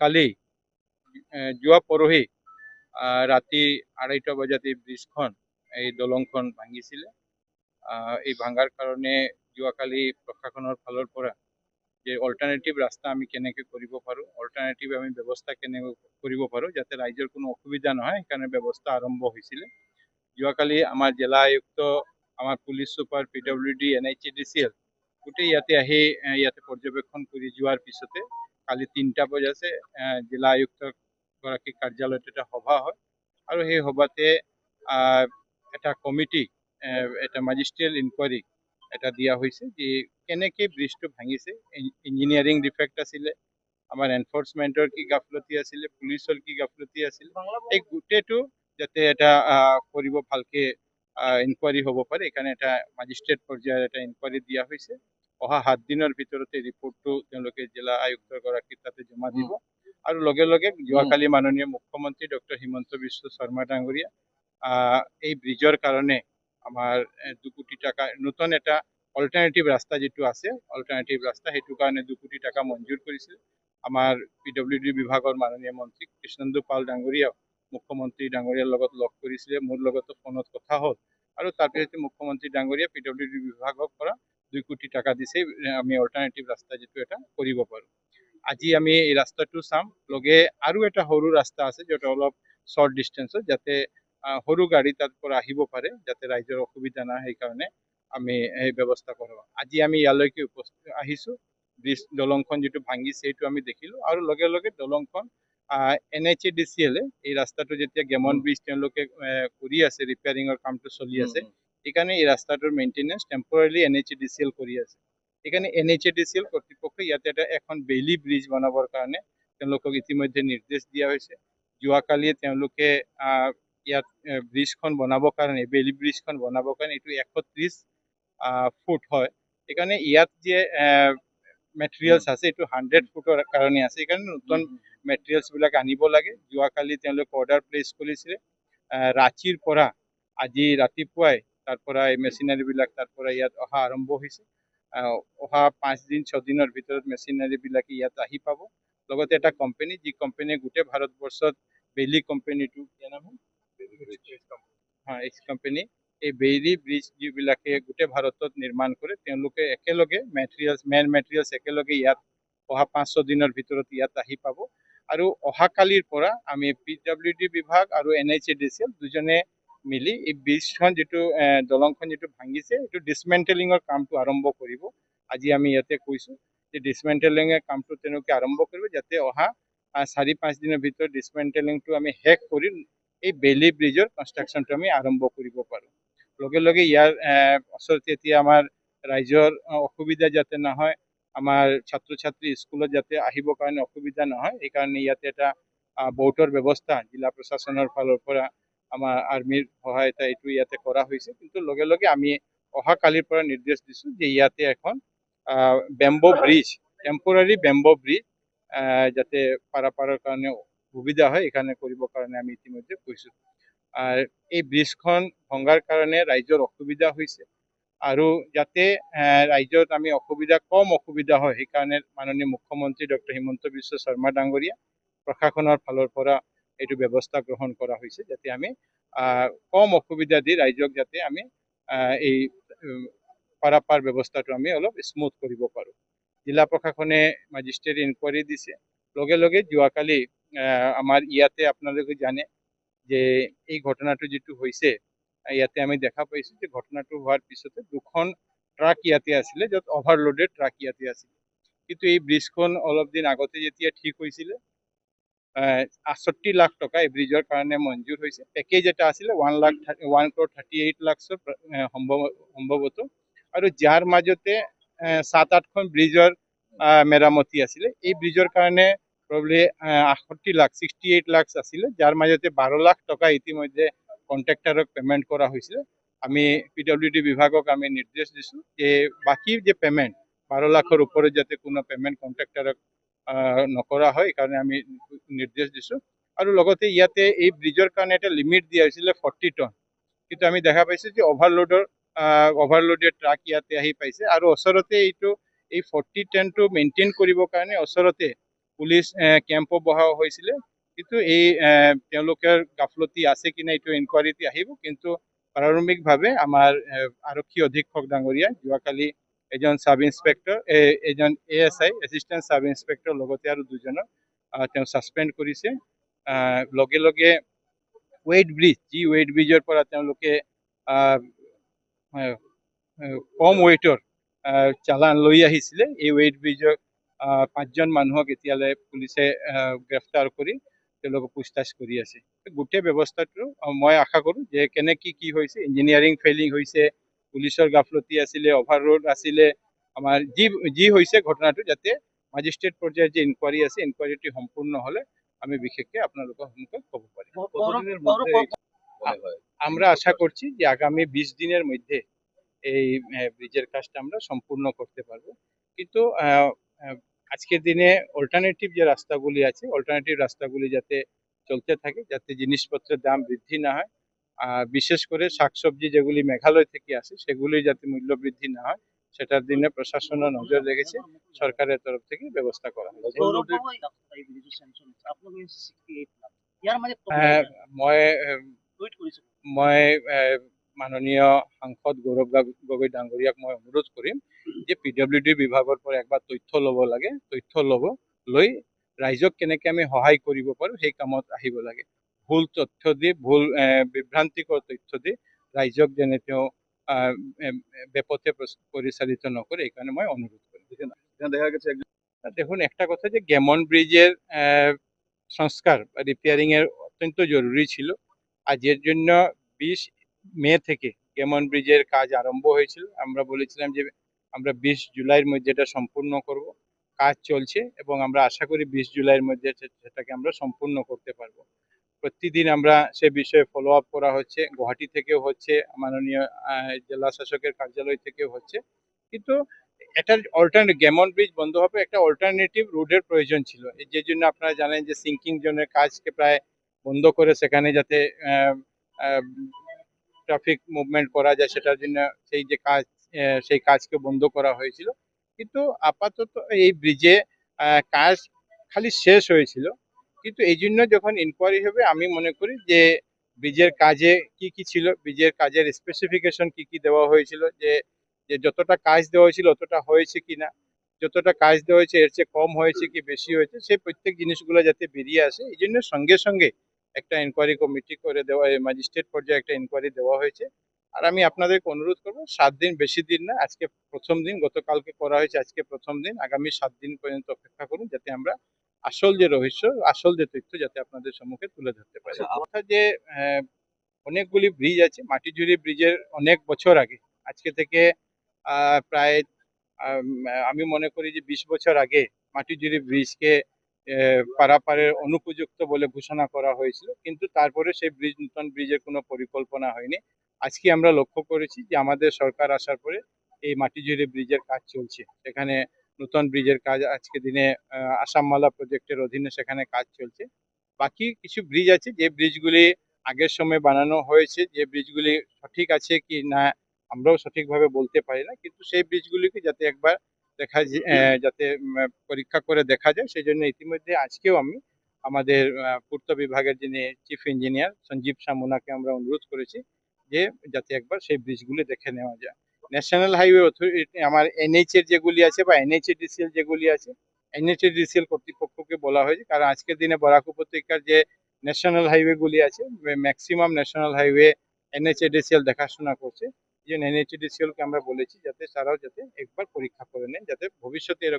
কালি এ, যোৱা পৰহি ৰাতি আঢ়ৈটা বজাত এই ব্ৰিজখন এই দলংখন ভাঙিছিলে। এই ভাঙাৰ কাৰণে যোৱাকালি প্ৰশাসনৰ ফালৰ পৰা যে অল্টাৰনেটিভ ৰাস্তা আমি কেনেকে কৰিব পাৰোঁ অল্টাৰনেটিভ আমি ব্যৱস্থা কেনেকৈ কৰিব পাৰোঁ যাতে ৰাইজৰ কোনো অসুবিধা নহয় সেইকাৰণে ব্যৱস্থা আৰম্ভ হৈছিলে। যোৱাকালি আমাৰ জিলা আয়ুক্ত আমাৰ police super P W D N H D C L গোটেই ইয়াতে আহি এ, ইয়াতে পৰ্যবেক্ষণ কৰি যোৱাৰ পিছতে কালি তিনিটা বজাতে এ, জিলা আয়ুক্ত গৰাকী কাৰ্যালয়ত এটা সভা হয় আৰু সেই সভাতে এটা কমিটি এটা মেজিষ্ট্ৰিয়েল ইনকুৱাৰী এটা দিয়া হৈছে যে কেনেকে ব্ৰিজটো ভাঙিছে। ইঞ্জিনিয়াৰিং ডিফেক্ট আছিলে আমাৰ এনফৰ্চমেণ্টৰ কি গাফলতি আছিলে পুলিচৰ কি গাফলতি আছিলে এই গোটেইটো যাতে এটা কৰিব ভালকে ইনকুৱাৰী হ'ব পাৰে সেইকাৰণে এটা মেজিষ্ট্ৰেট পৰ্যায়ৰ এটা ইনকুৱাৰী দিয়া হৈছে। অহা সাত দিনৰ ভিতৰতে ৰিপৰ্টটো তেওঁলোকে জিলা আয়ুক্তৰ গৰাকীৰ তাতে জমা দিব। আৰু লগে লগে যোৱাকালি মাননীয় মুখ্যমন্ত্ৰী ডক্টৰ হিমন্ত বিশ্ব শৰ্মা ডাঙৰীয়া এই ব্ৰিজৰ কাৰণে আমাৰ এ, দুকোটি টাকা নতুন এটা অল্টাৰনেটিভ ৰাস্তা যিটো আছে অল্টাৰনেটিভ ৰাস্তা সেইটো কাৰণে দুকোটি টকা মঞ্জুৰ কৰিছিল। আমাৰ পি ডব্লিউ ডি বিভাগৰ মাননীয় মন্ত্ৰী কৃষ্ণেন্দু পাল ডাঙৰীয়াও মুখ্যমন্ত্ৰী ডাঙৰীয়াৰ লগত লগ কৰিছিলে মোৰ লগতো ফোনত কথা হ'ল। আৰু তাৰপিছতে মুখ্যমন্ত্ৰী ডাঙৰীয়া পি ডব্লিউ ডি বিভাগৰ পৰা দুই কোটি টকা দিছে আমি অল্টাৰনেটিভ ৰাস্তা যিটো এটা কৰিব পাৰোঁ। আজি আমি এই ৰাস্তাটো চাম লগে আৰু এটা সৰু ৰাস্তা আছে য'ত অলপ শ্বৰ্ট ডিষ্টেঞ্চত যাতে সৰু গাড়ী তাৰ পৰা আহিব পাৰে যাতে ৰাইজৰ অসুবিধা নহয় সেইকাৰণে আমি এই ব্যৱস্থা কৰোঁ। আজি আমি ইয়ালৈকে উপস্থিত আহিছোঁ ব্ৰিজ দলংখন যিটো ভাঙিছে সেইটো আমি দেখিলোঁ আৰু লগে লগে দলংখন N H A D C এলে এই ৰাস্তাটো যেতিয়া গেমন ব্ৰিজ তেওঁলোকে কৰি আছে ৰিপেয়াৰিঙৰ কামটো চলি আছে সেইকাৰণে এই ৰাস্তাটোৰ maintenance temporary N H D C L কৰি আছে। সেইকাৰণে N H A D C L কৰ্তৃপক্ষই ইয়াতে এটা এখন বেইলি ব্ৰিজ বনাবৰ কাৰণে তেওঁলোকক ইতিমধ্যে নিৰ্দেশ দিয়া হৈছে যোৱাকালিয়ে তেওঁলোকে ইয়াত ব্ৰিজখন বনাবৰ কাৰণে বেইলি ব্ৰিজখন বনাবৰ কাৰণে এইটো এশ ত্ৰিছ ফুট হয়। সেইকাৰণে ইয়াত যে মেটেৰিয়েলছ আছে এইটো হাণ্ড্ৰেড ফুটৰ কাৰণে আছে। সেইকাৰণে নতুন মেটেৰিয়েলছ বিলাক আনিব লাগে। যোৱাকালি তেওঁলোকে অৰ্ডাৰ প্লেচ কৰিছিলে। ৰাঁচীৰ পৰা আজি ৰাতিপুৱাই তাৰ পৰা এই মেচিনাৰী বিলাক তাৰ পৰা ইয়াত অহা আৰম্ভ হৈছে। অহা পাঁচ দিন ছদিনৰ ভিতৰত মেচিনাৰী বিলাকে ইয়াত আহি পাব। লগতে এটা কোম্পানী যি কোম্পানীয়ে গোটেই ভাৰতবৰ্ষত বেইলি কোম্পানীটো কি নাম হয়? হা এইচ কোম্পানী এই বেইলি ব্ৰিজ যিবিলাকে গোটেই ভাৰতত নিৰ্মাণ কৰে তেওঁলোকে একেলগে মেটেৰিয়েলছ মেন মেটেৰিয়েলছ একেলগে ইয়াত অহা পাঁচ ছয় দিনৰ ভিতৰত ইয়াত আহি পাব। আৰু অহাকালিৰ পৰা আমি পি ডাব্লিউ ডি বিভাগ আৰু N H A D C L দুজনে মিলি, এই ব্ৰিজখন যিটো দলংখন যিটো ভাঙিছে, এইটো ডিছমেণ্টেলিঙৰ কামটো আৰম্ভ কৰিব। আজি আমি ইয়াতে কৈছোঁ যে ডিছমেণ্টেলিঙৰ কামটো তেওঁলোকে আৰম্ভ কৰিব যাতে অহা চাৰি পাঁচ দিনৰ ভিতৰত ডিছমেণ্টেলিংটো আমি শেষ কৰি এই বেইলি ব্ৰিজৰ কনষ্ট্ৰাকশ্যনটো আমি আৰম্ভ কৰিব পাৰোঁ। লগে লগে ইয়াৰ ওচৰতে এতিয়া আমাৰ ৰাইজৰ অসুবিধা যাতে নহয়, আমাৰ ছাত্ৰ ছাত্ৰী স্কুলত যাতে আহিবৰ কাৰণে অসুবিধা নহয় সেইকাৰণে ইয়াতে এটা ব'টৰ ব্যৱস্থা জিলা প্ৰশাসনৰ ফালৰ পৰা আমাৰ আৰ্মীৰ সহায়তা এইটো ইয়াতে কৰা হৈছে। কিন্তু লগে লগে আমি অহা কালিৰ পৰা নিৰ্দেশ দিছোঁ যে ইয়াতে এখন bamboo bridge temporary bamboo bridge যাতে পাৰাপাৰৰ কাৰণে সুবিধা হয়, এইকাৰণে কৰিবৰ কাৰণে আমি ইতিমধ্যে কৈছোঁ এই ব্ৰিজখন ভঙাৰ কাৰণে ৰাইজৰ অসুবিধা হৈছে আৰু যাতে ৰাইজত আমি অসুবিধা, কম অসুবিধা হয়, সেইকাৰণে মাননীয় মুখ্যমন্ত্ৰী ডক্টৰ হিমন্ত বিশ্ব শৰ্মা ডাঙৰীয়া প্ৰশাসনৰ ফালৰ পৰা এইটো ব্যৱস্থা গ্ৰহণ কৰা হৈছে যাতে আমি কম অসুবিধা দি ৰাইজক যাতে আমি এই পাৰাপাৰ ব্যৱস্থাটো আমি অলপ স্মুথ কৰিব পাৰোঁ। জিলা প্ৰশাসনে মেজিষ্ট্ৰেট ইনকুৱাৰী দিছে। লগে লগে যোৱাকালি আমাৰ ইয়াতে আপোনালোকে জানে যে এই ঘটনাটো যিটো হৈছে, ইয়াতে আমি দেখা পাইছোঁ যে ঘটনাটো হোৱাৰ পিছতে দুখন ট্ৰাক ইয়াতে আছিলে, য'ত অভাৰলোডেড ট্ৰাক ইয়াতে আছিলে। কিন্তু এই ব্ৰিজখন অলপ দিন আগতে যেতিয়া ঠিক হৈছিলে আঠষষ্ঠি লাখ টকা এই ব্ৰিজৰ কাৰণে মঞ্জুৰ হৈছে। পেকেজ এটা আছিলে one lakh one crore thirty eight লাখছৰ সম্ভৱ, সম্ভৱতঃ। আৰু যাৰ মাজতে সাত আঠখন ব্ৰিজৰ মেৰামতি আছিলে। এই ব্ৰিজৰ কাৰণে প্ৰবলি আঠষষ্ঠি লাখ ছিক্সটি এইট লাখ আছিলে। যাৰ মাজতে বাৰ লাখ টকা ইতিমধ্যে কণ্ট্ৰেক্টাৰক পে'মেণ্ট কৰা হৈছিলে। আমি পি ডব্লিউ ডি বিভাগক আমি নিৰ্দেশ দিছোঁ যে বাকী যে পে'মেণ্ট বাৰ লাখৰ ওপৰত যাতে কোনো পে'মেণ্ট কণ্ট্ৰেক্টাৰক নকৰা হয় সেইকাৰণে আমি নিৰ্দেশ দিছোঁ। আৰু লগতে ইয়াতে এই ব্ৰিজৰ কাৰণে এটা লিমিট দিয়া হৈছিলে ফৰ্টি টন কিন্তু আমি দেখা পাইছোঁ যে অভাৰলোডৰ অভাৰলোডেড ট্ৰাক ইয়াতে আহি পাইছে। আৰু ওচৰতে এইটো এই ফৰ্টি টেনটো মেইনটেইন কৰিবৰ কাৰণে ওচৰতে পুলিচ কেম্পো বহা হৈছিলে। কিন্তু এই আহ, তেওঁলোকৰ গাফলতি আছে কি নাই এইটো ইনকুৱাৰীত আহিব। কিন্তু প্ৰাৰম্ভিকভাৱে আমাৰ আৰক্ষী অধীক্ষক ডাঙৰীয়া যোৱাকালি এজন চাব ইন্সপেক্টৰ এজন A S I assistant sub inspector লগতে আৰু দুজনক তেওঁ ছাছপেণ্ড কৰিছে। লগে লগে ৱেইট ব্ৰিজ যি ৱেইট ব্ৰিজৰ পৰা তেওঁলোকে কম ৱেইটৰ চালান লৈ আহিছিলে। এই ৱেইট ব্ৰিজৰ পাঁচজন মানুহক এতিয়ালৈ পুলিচে আহ, গ্ৰেফতাৰ কৰি পুছতাছ কৰি আছে। গোটেই ব্যৱস্থাটো মই আশা কৰোঁ যে কেনে কি কি হৈছে ইঞ্জিনিয়াৰিং ফেইলিং হৈছে পুলিচৰ গাফলতি আছিলে অভাৰলোড আছিলে আমাৰ যি যি হৈছে ঘটনাটো যাতে মাজিষ্ট্ৰেট পৰ্যায়ৰ যে ইনকুৱাৰী আছে ইনকুৱাৰীটো সম্পূৰ্ণ হ'লে আমি বিশেষকৈ আপোনালোকৰ সন্মুখত ক'ব পাৰিম হয়? আমরা আশা করছি যে আগামী বিশ দিনের মধ্যে এই ব্রিজের কাজটা আমরা সম্পূর্ণ করতে পারব কিন্তু আজকের দিনে অল্টারনেটিভ যে রাস্তাগুলি আছে অল্টারনেটিভ রাস্তাগুলি যাতে চলতে থাকে যাতে জিনিসপত্রের দাম বৃদ্ধি না হয় বিশেষ করে শাকসবজি যেগুলি মেঘালয় থেকে আসে সেগুলি যাতে মূল্য বৃদ্ধি না হয় সেটার দিনে প্রশাসনের নজর রেখেছে সরকারের তরফ থেকে ব্যবস্থা করা হয়েছে। মানে আহ, মই মই মাননীয় সাংসদ গৌৰৱ গগৈ ডাঙৰীয়াক মই অনুৰোধ কৰিম যে পি ডাব্লিউ ডি বিভাগৰ পৰা একবাৰ তথ্য ল'ব লাগে তথ্য ল'ব লৈ ৰাইজক কেনেকে আমি সহায় কৰিব পাৰোঁ সেই কামত আহিব লাগে। ভুল তথ্য দি ভুল বিভ্রান্তিকর তথ্য দি ৰাইজক যেনে তেওঁ বেপথে পৰিচালিত নকৰে এইকাৰণে মই অনুৰোধ কৰিম। দেখা গেছে দেখুন একটা কথা যে গেমন ব্রিজের সংস্কার বা রিপেয়ারিং এর অত্যন্ত জরুরি ছিল। আর এর জন্য বিশ মে থেকে গেমন ব্রিজের কাজ আরম্ভ হয়েছিল আমরা বলেছিলাম যে আমরা বিশ জুলাইয়ের মধ্যে এটা সম্পূর্ণ করব। কাজ চলছে এবং আমরা আশা করি বিশ জুলাইয়ের মধ্যে সেটাকে আমরা সম্পূর্ণ করতে পারব। প্রতিদিন আমরা সে বিষয়ে ফলো আপ করা হচ্ছে। গুয়াহাটি থেকেও হচ্ছে, মাননীয় জেলা শাসকের কার্যালয় থেকেও হচ্ছে। কিন্তু এটার অল্টারনেট গেমন ব্রিজ বন্ধ হবে, একটা অল্টারনেটিভ রুটের প্রয়োজন ছিল। যে জন্য আপনারা জানেন যে সিঙ্কিং জোনের কাজকে প্রায় বন্ধ করে সেখানে যাতে ট্রাফিক মুভমেন্ট করা যায়, সেটার জন্য সেই যে কাজ সেই কাজকে বন্ধ করা হয়েছিল। কিন্তু আপাতত এই ব্রিজে কাজ খালি শেষ হয়েছিল। কিন্তু এই জন্য যখন ইনকোয়ারি হবে, আমি মনে করি যে ব্রিজের কাজে কি কি ছিল ব্রিজের কাজের স্পেসিফিকেশন কি কি দেওয়া হয়েছিল, যে যে যতটা কাজ দেওয়া হয়েছিল অতটা হয়েছে কিনা যতটা কাজ দেওয়া হয়েছে এর চেয়ে কম হয়েছে কি বেশি হয়েছে, সেই প্রত্যেক জিনিসগুলো যাতে বেরিয়ে আসে এই জন্য সঙ্গে সঙ্গে একটা ইনকোয়ারি কমিটি করে দেওয়া ম্যাজিস্ট্রেট পর্যায়ে একটা ইনকোয়ারি দেওয়া হয়েছে। আর আমি আপনাদেরকে অনুরোধ করব, সাত দিন বেশি দিন না, আজকে প্রথম দিন, গতকালকে করা হয়েছে, আজকে প্রথম দিন, আগামী সাত দিন পর্যন্ত অপেক্ষা করুন, যাতে আমরা আসল যে রহস্য আসল যে তথ্য যাতে আপনাদের সম্মুখে তুলে ধরতে পারে। আচ্ছা, কথা যে অনেকগুলি ব্রিজ আছে মাটিজুরি ব্রিজের অনেক বছর আগে আজকে থেকে প্রায় আমি মনে করি যে বিশ বছর আগে মাটিজুরি ব্রিজকে পারাপারের অনুপযুক্ত বলে ঘোষণা করা হয়েছিল কিন্তু তারপরে সেই ব্রিজ নতুন ব্রিজের কোনো পরিকল্পনা হয়নি। আজকে আমরা লক্ষ্য করেছি যে আমাদের সরকার আসার পরে এই মাটিজুরি ব্রিজের কাজ চলছে। সেখানে নতুন ব্রিজের কাজ আজকে দিনে আহ, আসামমালা প্রজেক্টের অধীনে সেখানে কাজ চলছে। বাকি কিছু ব্রিজ আছে যে ব্রিজগুলি আগের সময় বানানো হয়েছে যে ব্রিজগুলি সঠিক আছে কি না আমরাও সঠিকভাবে বলতে পারি না কিন্তু সেই ব্রিজগুলিকে যাতে একবার দেখা যাতে পরীক্ষা করে দেখা যায় সেই জন্য ইতিমধ্যে আজকেও আমি আমাদের পূর্ত বিভাগের যিনি চিফ ইঞ্জিনিয়ার সঞ্জীব সামুনাকে আমরা অনুরোধ করেছি যে যাতে একবার সেই ব্রিজগুলি দেখে নেওয়া যায়। ন্যাশনাল হাইওয়ে অথরিটি আমার এনএইচ এর যেগুলি আছে বা এনএইচএডিসিএল যেগুলি আছে এনএইচএডিসিএল কর্তৃপক্ষকে বলা হয়েছে। কারণ আজকের দিনে বরাক উপত্যকার যে ন্যাশনাল হাইওয়েগুলি আছে ম্যাক্সিমাম ন্যাশনাল হাইওয়ে এনএইচএডিসিএল দেখাশোনা করছে। এই জন্য এনএইচএডিসিএল কে আমরা বলেছি যাতে তারাও যাতে একবার পরীক্ষা করে নেন, যাতে ভবিষ্যতে এরকম